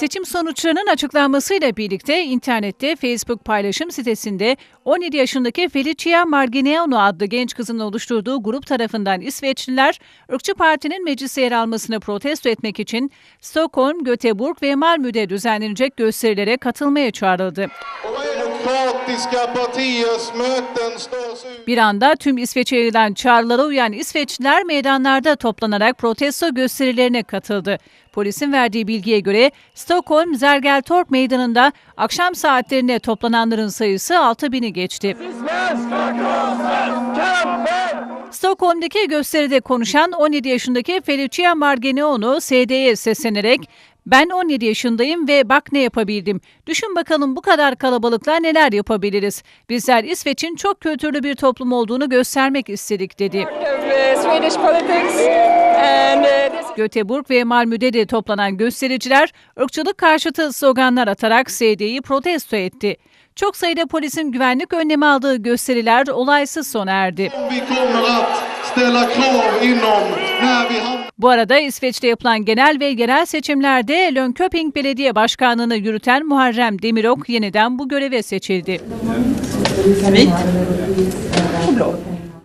Seçim sonuçlarının açıklanmasıyla birlikte internette Facebook paylaşım sitesinde 17 yaşındaki Felicia Margineanu adlı genç kızın oluşturduğu grup tarafından İsveçliler, ırkçı partinin meclise yer almasını protesto etmek için Stockholm, Göteborg ve Malmö'de düzenlenecek gösterilere katılmaya çağrıldı. Demokratiska partiers möten störs ut. Bir anda tüm İsveç'e çağrılara uyan İsveçliler meydanlarda toplanarak protesto gösterilerine katıldı. Polisin verdiği bilgiye göre Stockholm Zergeltorp meydanında akşam saatlerinde toplananların sayısı 6000'i geçti. Stockholm'daki gösteride konuşan 17 yaşındaki Felicia Margeneonu SD'ye seslenerek ben 17 yaşındayım ve bak ne yapabildim. Düşün bakalım bu kadar kalabalıkla neler yapabiliriz. Bizler İsveç'in çok kültürlü bir toplum olduğunu göstermek istedik dedi. uh, Göteborg ve Malmö'de de toplanan göstericiler ırkçılık karşıtı sloganlar atarak SD'yi protesto etti. Çok sayıda polisin güvenlik önlemi aldığı gösteriler olaysız sona erdi. Bu arada İsveç'te yapılan genel ve yerel seçimlerde Lönköping Belediye Başkanlığı'nı yürüten Muharrem Demirok yeniden bu göreve seçildi. Blå.